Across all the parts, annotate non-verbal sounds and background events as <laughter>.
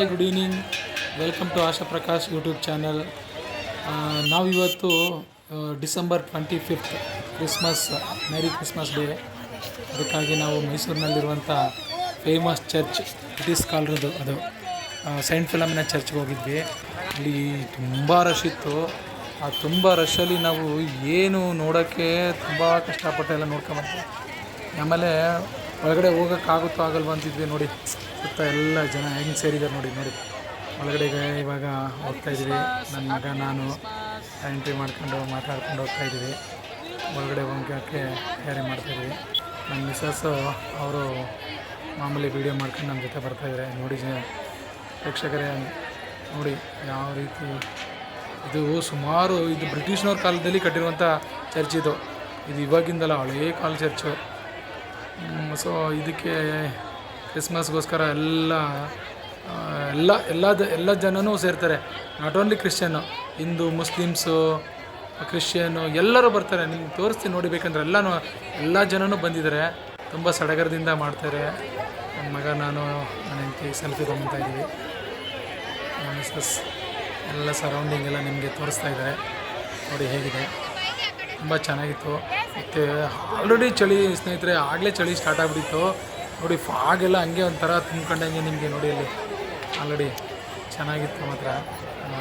Hi good evening welcome to Asha Prakash YouTube channel ನಾವಿವತ್ತು December twenty fifth Christmas merry Christmas day ಅದಕ್ಕಾಗಿ ನಾವು ಮೈಸೂರಿನಲ್ಲಿರುವಂಥ famous church is ಕಾಲ್ರದು ಅದು saint ಫಿಲಮಿನ ಚರ್ಚ್ಗೆ ಹೋಗಿದ್ವಿ. ಅಲ್ಲಿ ತುಂಬ ರಶ್ ಇತ್ತು. ಆ ತುಂಬ ರಶಲ್ಲಿ ನಾವು ಏನು ನೋಡೋಕ್ಕೆ ತುಂಬ ಕಷ್ಟಪಟ್ಟೆಲ್ಲ ನೋಡ್ಕೊಂಬಂದ್ವಿ ಆಮೇಲೆ ಒಳಗಡೆ ಹೋಗೋಕ್ಕಾಗುತ್ತೋ ಆಗಲ್ವ ಅಂತಿದ್ವಿ ನೋಡಿ. ಸುತ್ತ ಎಲ್ಲ ಜನ ಹೆಂಗೆ ಸೇರಿದ್ದಾರೆ ನೋಡಿ ನೋಡಿ. ಒಳಗಡೆಗೆ ಇವಾಗ ಹೋಗ್ತಾ ಇದ್ದೀವಿ. ನನ್ನ ಮಗ, ನಾನು ಎಂಟ್ರಿ ಮಾಡ್ಕೊಂಡು ಮಾತಾಡ್ಕೊಂಡು ಹೋಗ್ತಾ ಇದ್ದೀವಿ. ಒಳಗಡೆ ಹೋಗೋಕ್ಕೆ ತಯಾರಿ ಮಾಡ್ತಾಯಿದ್ವಿ ನನ್ನ ಮಿಸ್ಸಸ್ಸು ಅವರು ಮಾಮೂಲಿ ವೀಡಿಯೋ ಮಾಡ್ಕೊಂಡು ನಮ್ಮ ಜೊತೆ ಬರ್ತಾಯಿದ್ದಾರೆ ನೋಡಿ ಪ್ರೇಕ್ಷಕರೇ ನೋಡಿ ಯಾವ ರೀತಿ ಇದು ಸುಮಾರು ಇದು ಬ್ರಿಟಿಷ್ನವ್ರ ಕಾಲದಲ್ಲಿ ಕಟ್ಟಿರುವಂಥ ಚರ್ಚ್ ಇದು. ಇದು ಇವಾಗಿಂದಲ್ಲ ಹಳೇ ಕಾಲ ಚರ್ಚು ಸೊ ಇದಕ್ಕೆ ಕ್ರಿಸ್ಮಸ್ಗೋಸ್ಕರ ಎಲ್ಲ ಎಲ್ಲ ಎಲ್ಲ ಎಲ್ಲ ಜನನೂ ಸೇರ್ತಾರೆ. Not only Christian Hindu Muslims Christian ಎಲ್ಲರೂ ಬರ್ತಾರೆ. ನಿಮ್ಗೆ ತೋರಿಸ್ತೀನಿ ನೋಡಿ ಬೇಕಂದ್ರೆ ಎಲ್ಲನೂ, ಎಲ್ಲ ಜನನೂ ಬಂದಿದ್ದಾರೆ. ತುಂಬ ಸಡಗರದಿಂದ ಮಾಡ್ತಾರೆ. ನನ್ನ ಮಗ, ನಾನು, ನನ್ನ ಹೆಂಡತಿ ಸೆಲ್ಫಿ ತೊಗೊತಾ ಇದ್ದೀವಿ. ಎಲ್ಲ ಸರೌಂಡಿಂಗ್ ಎಲ್ಲ ನಿಮಗೆ ತೋರಿಸ್ತಾ ಇದ್ದಾರೆ. ನೋಡಿ ಹೇಗಿದೆ. ತುಂಬ ಚೆನ್ನಾಗಿತ್ತು. ಮತ್ತು ಆಲ್ರೆಡಿ ಚಳಿ ಸ್ನೇಹಿತರೆ, ಆಗಲೇ ಚಳಿ ಸ್ಟಾರ್ಟ್ ಆಗಿಬಿಟ್ಟಿತ್ತು. ನೋಡಿ ಫಾಗೆಲ್ಲ ಹಂಗೆ ಒಂಥರ ತುಂಬ್ಕೊಂಡಂಗೆ ನಿಮಗೆ ನೋಡಿ ಅಲ್ಲಿ. ಆಲ್ರೆಡಿ ಚೆನ್ನಾಗಿತ್ತು ಮಾತ್ರ.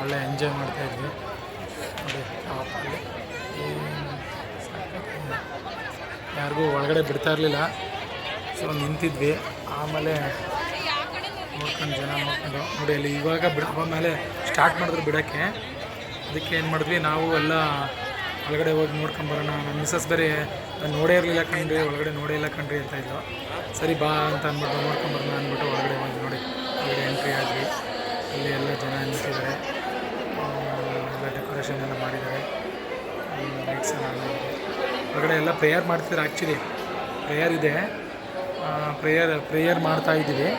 ಒಳ್ಳೆ ಎಂಜಾಯ್ ಮಾಡ್ತಾಯಿದ್ವಿ ನೋಡಿ ಯಾರಿಗೂ ಒಳಗಡೆ ಬಿಡ್ತಾ ಇರಲಿಲ್ಲ. ಸೊ ನಿಂತಿದ್ವಿ. ಆಮೇಲೆ ನೋಡ್ಕೊಂಡು ಜನ ನೋಡ್ಕೊಂಡು. ನೋಡಿ, ಅಲ್ಲಿ ಇವಾಗ ಬಿಡ ಆಮೇಲೆ ಸ್ಟಾರ್ಟ್ ಮಾಡಿದ್ರು ಬಿಡೋಕ್ಕೆ. ಅದಕ್ಕೆ ಏನು ಮಾಡಿದ್ವಿ, ನಾವು ಎಲ್ಲ ಒಳಗಡೆ ಹೋಗಿ ನೋಡ್ಕೊಂಬರೋಣ ನನ್ನ ಮಿಸ್ಸಸ್ ಬೇರೆ ನಾನು ನೋಡೇ ಇರಲಿಲ್ಲ ಕಣ್ರಿ, ಒಳಗಡೆ ನೋಡೇ ಇಲ್ಲ ಕಣ್ರಿ ಅಂತ ಇದ್ಲು. ಸರಿ ಬಾ ಅಂತ ಅಂದ್ಬಿಟ್ಟು ನೋಡ್ಕೊಂಬರೋಣ ಅಂದ್ಬಿಟ್ಟು ಒಳಗಡೆ ಹೋಗಿ ನೋಡಿ. ಒಳಗಡೆ ಎಂಟ್ರಿ ಆದ್ವಿ. ಅಲ್ಲಿ ಎಲ್ಲ ಜನ ನಿಂತಿದ್ದಾರೆ. ಎಲ್ಲ ಡೆಕೋರೇಷನ್ ಎಲ್ಲ ಮಾಡಿದ್ದಾರೆ. ಲೈಟ್ಸ್ ಎಲ್ಲ ಒಳಗಡೆ ಎಲ್ಲ ಪ್ರೇಯರ್ ಮಾಡ್ತಿದ್ದಾರೆ ಆ್ಯಕ್ಚುಲಿ ಪ್ರೇಯರ್ ಇದೆ. ಪ್ರೇಯರ್ ಪ್ರೇಯರ್ ಮಾಡ್ತಾ ಇದ್ದೀವಿ.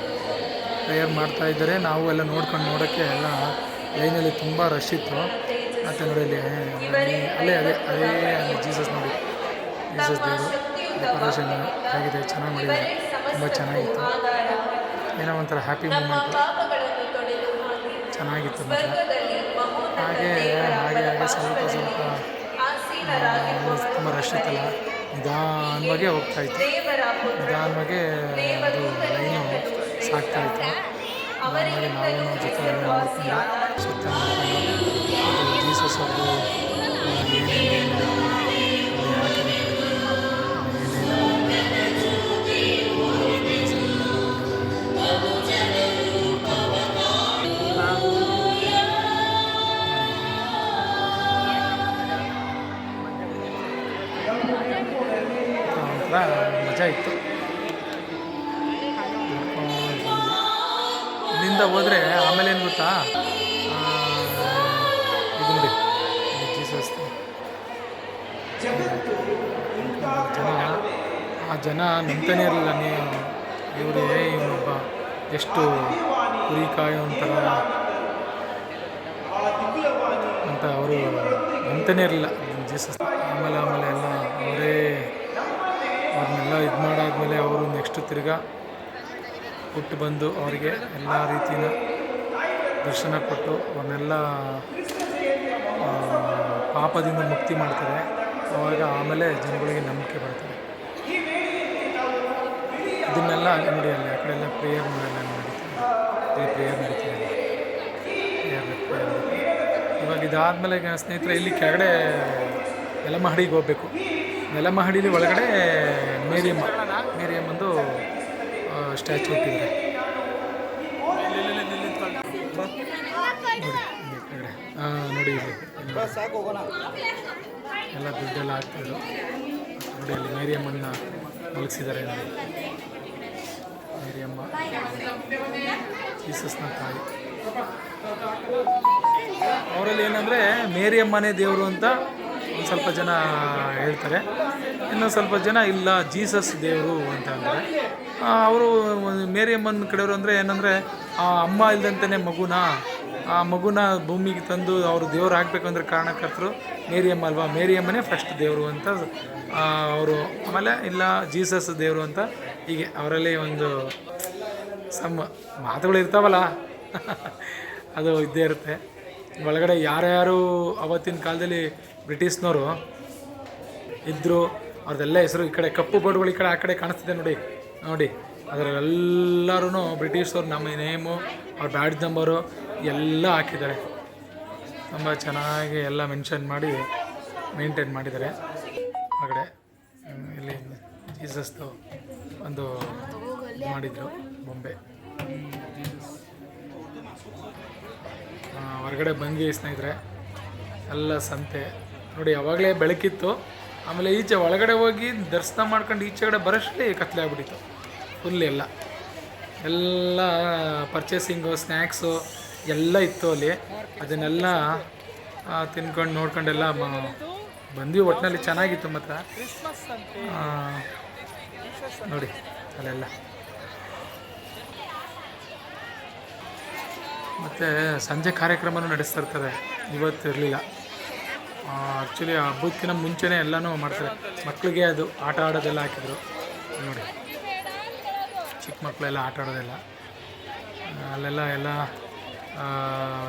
ಪ್ರೇಯರ್ ಮಾಡ್ತಾ ಇದ್ದಾರೆ ನಾವು ಎಲ್ಲ ನೋಡ್ಕೊಂಡು ನೋಡೋಕ್ಕೆ ಎಲ್ಲ ಲೈನಲ್ಲಿ ತುಂಬ ರಶ್ ಇತ್ತು. ಮತ್ತು ನೋಡಿ ಅಲ್ಲಿ ಅಲ್ಲಿ- ಅದೇ ಅದೇ ಅಲ್ಲಿ ಜೀಸಸ್ ನೋಡಿ ಜೀಸಸ್ ದೇವರು ಡೆಕೋರೇಷನ್ ಆಗಿದೆ ಚೆನ್ನಾಗಿ ಮಾಡಿದ್ದಾರೆ ತುಂಬ ಚೆನ್ನಾಗಿತ್ತು ಏನೋ ಒಂಥರ ಹ್ಯಾಪಿ ಮೂಮೆಂಟ್ ಚೆನ್ನಾಗಿತ್ತು ಮಾತ್ರ ಹಾಗೆ ಹಾಗೆ ಹಾಗೆ ಸ್ವಲ್ಪ ಸ್ವಲ್ಪ ತುಂಬ ರಶ್ ಇತ್ತಲ್ಲ ನಿಧಾನವಾಗಿ ಹೋಗ್ತಾ ಇತ್ತು ನಿಧಾನವಾಗಿ ಅದು ಲೈನು ಸಾಕ್ತಾ ಇತ್ತು ನಿಧಾನವಾಗಿ ನಾವು ಜೊತೆ ನೋಡ್ಕೊಂಡು ಸುತ್ತ ಜೀಸಸ್ ಅವ್ರದ್ದು ಏನೇನು ಮಜಾ ಇತ್ತು. ಇಲ್ಲಿಂದ ಹೋದರೆ ಆಮೇಲೆ ಏನು ಗೊತ್ತಾ ಜನ ನಂಬ್ತಾನೆ ಇರಲಿಲ್ಲ. ನೀವು ಇವರೇ ಇವನೊಬ್ಬ, ಎಷ್ಟು ಕುರಿ ಕಾಯೋ ಅಂತ ಅವರು ನಂಬ್ತಾನೆ ಇರಲಿಲ್ಲ. ಜೀಸಸ್ ಆಮೇಲೆ ಆಮೇಲೆ ಎಲ್ಲ ಅವರೇ ಅವ್ರನ್ನೆಲ್ಲ ಇದು ಮಾಡಾದಮೇಲೆ ಅವರು ನೆಕ್ಸ್ಟ್ ತಿರ್ಗಾ ಹುಟ್ಟು ಬಂದು ಅವರಿಗೆ ಎಲ್ಲ ರೀತಿಯ ದರ್ಶನ ಕೊಟ್ಟು ಅವ್ರನ್ನೆಲ್ಲ ಪಾಪದಿಂದ ಮುಕ್ತಿ ಮಾಡ್ತಾರೆ. ಆವಾಗ ಆಮೇಲೆ ಜನಗಳಿಗೆ ನಂಬಿಕೆ ಬರ್ತಾರೆ ಇದನ್ನೆಲ್ಲ ಅಲ್ಲಿ ನೋಡಿ ಅಲ್ಲಿ ಆ ಕಡೆ ಎಲ್ಲ ಪ್ರೇಯರ್ ಎಲ್ಲ ನಡೀತಾರೆ ಪ್ರೇಯರ್ ಪ್ರೇಯರ್ ಇವಾಗ ಇದಾದಮೇಲೆ ಸ್ನೇಹಿತರೆ ಇಲ್ಲಿ ಕೆಳಗಡೆ ನೆಲಮಹಡಿಗೆ ಹೋಗಬೇಕು. ನೆಲಮಹಡಿಲಿ ಒಳಗಡೆ ಮೇರಿಯಮ್ಮ ಮೇರಿಯಮ್ಮಂದು ಸ್ಟ್ಯಾಚು ಇಟ್ಟಿದ್ದಾರೆ. ನೋಡಿ ಎಲ್ಲ ದುಡ್ಡೆಲ್ಲ ಹಾಕ್ತಿದ್ರು ನೋಡಿ ಅಲ್ಲಿ ಮೇರಿಯಮ್ಮನ್ನ ಮಲಗಿಸಿದ್ದಾರೆ ನೋಡಿ. ಮೇರಿಯಮ್ಮ ಜೀಸಸ್ನ ತಾಯಿ. ಅವರಲ್ಲಿ ಏನಂದರೆ ಮೇರಿಯಮ್ಮನೇ ದೇವರು ಅಂತ ಒಂದು ಸ್ವಲ್ಪ ಜನ ಹೇಳ್ತಾರೆ. ಇನ್ನು ಸ್ವಲ್ಪ ಜನ ಇಲ್ಲ, ಜೀಸಸ್ ದೇವರು ಅಂತ ಅಂತಾರೆ ಅವರು ಮೇರಿಯಮ್ಮನ ಕಡೆಯವರು ಅಂದರೆ ಏನಂದರೆ, ಆ, ಅಮ್ಮ ಇಲ್ಲದಂತೆ ಮಗುನ, ಆ ಮಗುನ ಭೂಮಿಗೆ ತಂದು ಅವರು ದೇವ್ರು ಹಾಕ್ಬೇಕಂದ್ರೆ ಕಾರಣಕರ್ತರು ಮೇರಿಯಮ್ಮ ಅಲ್ವಾ? ಮೇರಿಯಮ್ಮನೇ ಫಸ್ಟ್ ದೇವರು ಅಂತ ಅವರು. ಆಮೇಲೆ ಇಲ್ಲ, ಜೀಸಸ್ ದೇವರು ಅಂತ ಹೀಗೆ ಅವರಲ್ಲಿ ಒಂದು ಸಮ್ ಮಾತುಗಳು ಇರ್ತಾವಲ್ಲ. ಅದು ಇದ್ದೇ ಇರುತ್ತೆ. ಒಳಗಡೆ ಯಾರ್ಯಾರು ಅವತ್ತಿನ ಕಾಲದಲ್ಲಿ ಬ್ರಿಟಿಷ್ನವರು ಇದ್ದರು ಅವ್ರದ್ದೆಲ್ಲ ಹೆಸರು ಈ ಕಡೆ ಕಪ್ಪು ಬೋರ್ಡ್ಗಳು ಈ ಕಡೆ ಆ ಕಡೆ ಕಾಣಿಸ್ತಿದೆ ನೋಡಿ ನೋಡಿ. ಅದರಲ್ಲೆಲ್ಲರೂ ಬ್ರಿಟಿಷವ್ರು ನಮ್ಮ ನೇಮು, ಅವ್ರ ಬ್ಯಾಡ್ ನಂಬರು ಎಲ್ಲ ಹಾಕಿದ್ದಾರೆ. ತುಂಬ ಚೆನ್ನಾಗಿ ಎಲ್ಲ ಮೆನ್ಷನ್ ಮಾಡಿ ಮೇಂಟೈನ್ ಮಾಡಿದ್ದಾರೆ. ಹೊರಗಡೆ ಇಲ್ಲಿ ಜೀಸಸ್ದು ಒಂದು ಮಾಡಿದ್ರು. ಬೊಂಬೆ ಹೊರಗಡೆ ಬಂದ್ವಿ ಸ್ನೇಹಿತರೆ. ಎಲ್ಲ ಸಂತೆ. ನೋಡಿ ಯಾವಾಗಲೇ ಬೆಳಕಿತ್ತು. ಆಮೇಲೆ ಈಚೆ ಒಳಗಡೆ ಹೋಗಿ ದರ್ಶನ ಮಾಡ್ಕೊಂಡು ಈಚೆ ಕಡೆ ಬರೋಷ್ಟೇ ಕತ್ಲೆ ಆಗ್ಬಿಟ್ಟಿತ್ತು. ಫುಲ್ ಎಲ್ಲ. ಎಲ್ಲ ಪರ್ಚೇಸಿಂಗು ಸ್ನ್ಯಾಕ್ಸು ಎಲ್ಲ ಇತ್ತು ಅಲ್ಲಿ. ಅದನ್ನೆಲ್ಲ ತಿನ್ಕೊಂಡು ನೋಡ್ಕೊಂಡೆಲ್ಲ ಬಂದ್ವಿ ಒಟ್ಟಿನಲ್ಲಿ ಚೆನ್ನಾಗಿತ್ತು ಮಾತ್ರ. ಆ, ನೋಡಿ ಅಲ್ಲೆಲ್ಲ. ಮತ್ತು ಸಂಜೆ ಕಾರ್ಯಕ್ರಮನೂ ನಡೆಸ್ತಾ ಇರ್ತಾರೆ ಇವತ್ತು ಇರಲಿಲ್ಲ. ಆ್ಯಕ್ಚುಲಿ ಹಬ್ಬಕ್ಕಿಂತ ಮುಂಚೆನೇ ಎಲ್ಲನೂ ಮಾಡ್ತಾರೆ. ಮಕ್ಕಳಿಗೆ ಅದು ಆಟ ಆಡೋದೆಲ್ಲ ಹಾಕಿದ್ರು. ನೋಡಿ. ಚಿಕ್ಕ ಮಕ್ಕಳೆಲ್ಲ ಆಟ ಆಡೋದೆಲ್ಲ. ಅಲ್ಲೆಲ್ಲ ಎಲ್ಲ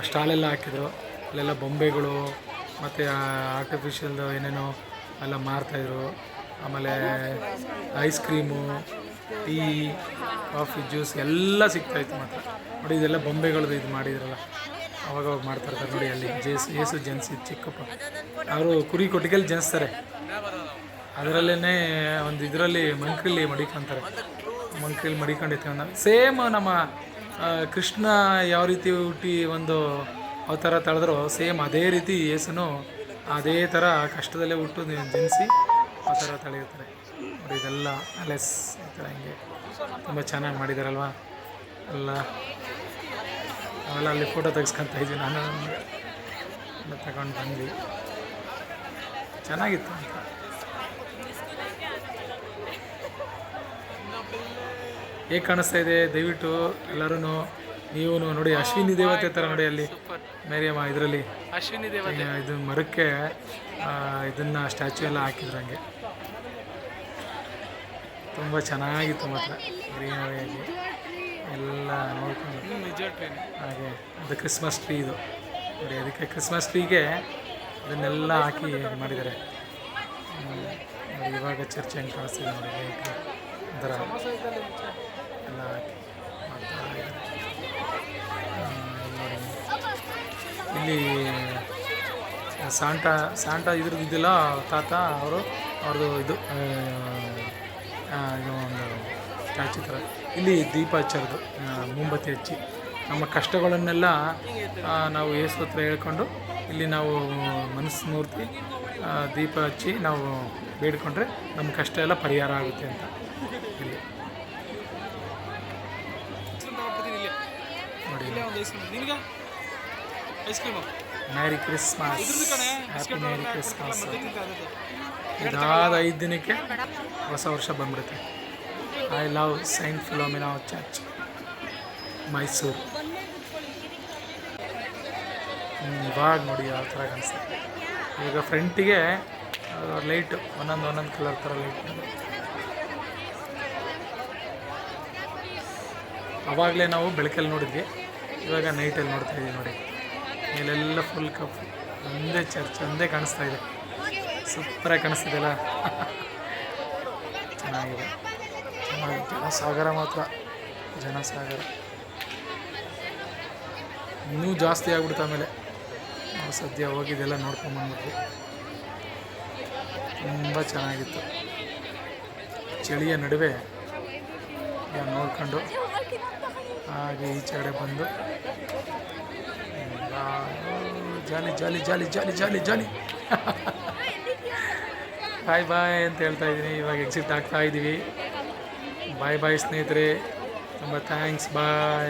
ಸ್ಟಾಲೆಲ್ಲ ಹಾಕಿದ್ರು. ಅಲ್ಲೆಲ್ಲ ಬೊಂಬೆಗಳು, ಮತ್ತು ಆರ್ಟಿಫಿಷಿಯಲ್ದು ಏನೇನೋ ಎಲ್ಲ ಮಾರ್ತಾಯಿದ್ರು. ಆಮೇಲೆ ice cream tea coffee juice ಎಲ್ಲ ಸಿಗ್ತಾಯಿತ್ತು ಮಾತ್ರ. ನೋಡಿ, ಇದೆಲ್ಲ ಬೊಂಬೆಗಳದ್ದು ಇದು ಮಾಡಿದ್ರಲ್ಲ. ಅವಾಗ ಅವಾಗ ಮಾಡ್ತಾ ಇರ್ತಾರೆ ನೋಡಿ ಅಲ್ಲಿ. ಜೇಸ್ ಏಸು ಜನಿಸಿ ಚಿಕ್ಕಪ್ಪ. ಅವರು ಕುರಿ ಕೊಟ್ಟಿಗೆಲ್ಲಿ ಜನಿಸ್ತಾರೆ. ಅದರಲ್ಲೇ ಒಂದು ಇದರಲ್ಲಿ ಮಂಕ್ರಿಲಿ ಮಡಿಕೊಂತಾರೆ. ಮಂಕ್ರಿಲಿ ಮಡಿಕೊಂಡಿರ್ತೀವಿ ನಾವು. ಸೇಮ್ ನಮ್ಮ ಕೃಷ್ಣ ಯಾವ ರೀತಿ ಹುಟ್ಟಿ ಒಂದು ಅವತಾರ ತಳೆದ್ರೋ ಸೇಮ್ ಅದೇ ರೀತಿ ಯೇಸುನು ಅದೇ ಥರ ಕಷ್ಟದಲ್ಲೇ ಹುಟ್ಟು ಜನಿಸಿ ಆ ಥರ ತಳೆಯುತ್ತಾರೆ ಇದೆಲ್ಲ ಅಲೆಸ್ ಈ ಥರ ಹಿಂಗೆ. ತುಂಬ ಚೆನ್ನಾಗಿ ಮಾಡಿದಾರಲ್ವಾ? ಎಲ್ಲ ಅವೆಲ್ಲ ಅಲ್ಲಿ ಫೋಟೋ ತೆಗೆಸ್ಕೊಂತ ಇದ್ವಿ ನಾನು ಎಲ್ಲ ತಗೊಂಡು ಬಂದ್ವಿ. ಚೆನ್ನಾಗಿತ್ತು ಅಂತ. ಹೇಗೆ ಕಾಣಿಸ್ತಾ ಇದೆ? ದಯವಿಟ್ಟು ಎಲ್ಲರೂ ನೀವು ನೋಡಿ ಅಶ್ವಿನಿ ದೇವತೆ ಥರ ನೋಡಿ ಅಲ್ಲಿ. ಮೇರಿಯಮ್ಮ ಇದರಲ್ಲಿ. ಅಶ್ವಿನಿ ದೇವತೆ. ಇದು ಮರಕ್ಕೆ ಇದನ್ನು ಸ್ಟ್ಯಾಚು ಎಲ್ಲ ಹಾಕಿದ್ರು ಹಂಗೆ. ತುಂಬ ಚೆನ್ನಾಗಿತ್ತು ಮಾತ್ರ. ಗ್ರೀನರಿಯಾಗಿ ಎಲ್ಲ ನೋಡ್ಕೊಂಡು. ನಿಜ ಟ್ರೈನ್. ಹಾಗೆ ಅದು ಕ್ರಿಸ್ಮಸ್ ಟ್ರೀ ಇದು. ನೋಡಿ ಅದಕ್ಕೆ ಕ್ರಿಸ್ಮಸ್ ಟ್ರೀಗೆ ಅದನ್ನೆಲ್ಲ ಹಾಕಿ ಮಾಡಿದ್ದಾರೆ. ಇವಾಗ ಚರ್ಚ್ ಹೆಂಗೆ ಕಾಣಿಸ್ತಿದೆ ನೋಡಿ ಒಂಥರ ಎಲ್ಲ ಹಾಕಿ ಇಲ್ಲಿ ಸಾಂಟಾ ಸಾಂಟಾ ಇದ್ರದ್ದು ಇದಿಲ್ಲ ತಾತ ಅವರು ಅವ್ರದ್ದು ಇದು ಇದು ಒಂದು ಸ್ಟ್ಯಾಚು ಥರ ಇಲ್ಲಿ ದೀಪ ಹಚ್ಚೋದು ಮೊಂಬತ್ತಿ ಹಚ್ಚಿ. ನಮ್ಮ ಕಷ್ಟಗಳನ್ನೆಲ್ಲ ನಾವು ಏಸು ಹತ್ರ ಹೇಳ್ಕೊಂಡು ಇಲ್ಲಿ ನಾವು ಮನಸ್ಸು ಮೂರ್ತಿ ದೀಪ ಹಚ್ಚಿ ನಾವು ಬೇಡಿಕೊಂಡ್ರೆ ನಮ್ಮ ಕಷ್ಟ ಎಲ್ಲ ಪರಿಹಾರ ಆಗುತ್ತೆ ಅಂತ ಇಲ್ಲಿ. Merry Christmas happy merry Christmas ಇದಾದ ಐದು ದಿನಕ್ಕೆ ಹೊಸ ವರ್ಷ ಬಂದ್ಬಿಡುತ್ತೆ. I love saint Philomena church Mysuru ಇವಾಗ ನೋಡಿ ಯಾವ ಥರ ಕಾಣಿಸ್ತದೆ ಈಗ ಫ್ರಂಟಿಗೆ ಲೈಟ್ ಒಂದೊಂದು ಒಂದೊಂದು ಕಲರ್ ಥರ ಲೈಟ್ ಅವಾಗಲೇ ನಾವು ಬೆಳಕಲ್ಲಿ ನೋಡಿದ್ವಿ. ಇವಾಗ ನೈಟಲ್ಲಿ ನೋಡ್ತಾ ಇದ್ದೀವಿ ನೋಡಿ. ಮೇಲೆಲ್ಲ ಫುಲ್ ಕಪ್ ಒಂದೇ ಚರ್ಚ್ ಒಂದೇ ಕಾಣಿಸ್ತಾ ಇದೆ. ಸೂಪರಾಗಿ ಕಾಣಿಸ್ತಿದೆಯಲ್ಲ? <laughs> ಚೆನ್ನಾಗಿದೆ. ಚೆನ್ನಾಗಿ ಜನಸಾಗರ ಮಾತ್ರ. ಜನಸಾಗರ. ಇನ್ನೂ ಜಾಸ್ತಿ ಆಗ್ಬಿಡ್ತು ಆಮೇಲೆ. ನಾವು ಸದ್ಯ ಹೋಗಿದ್ದೆಲ್ಲ ನೋಡ್ಕೊಂಬಂದ್ಬಿಟ್ವಿ ತುಂಬ ಚೆನ್ನಾಗಿತ್ತು. ಚಳಿಯ ನಡುವೆ ನೋಡ್ಕೊಂಡು ಹಾಗೆ ಈಚೆ ಕಡೆ ಬಂದು ಜಾಲಿ ಜಾಲಿ ಜಾಲಿ ಜಾಲಿ ಜಾಲಿ ಜಾಲಿ. <laughs> ಬಾಯ್ ಬಾಯ್ ಅಂತ ಹೇಳ್ತಾ ಇದ್ದೀನಿ. ಇವಾಗ ಎಕ್ಸಿಟ್ ಆಗ್ತಾ ಇದ್ದೀವಿ ಬಾಯ್ ಬಾಯ್ ಸ್ನೇಹಿತರೆ. ತುಂಬ ಥ್ಯಾಂಕ್ಸ್ ಬಾಯ್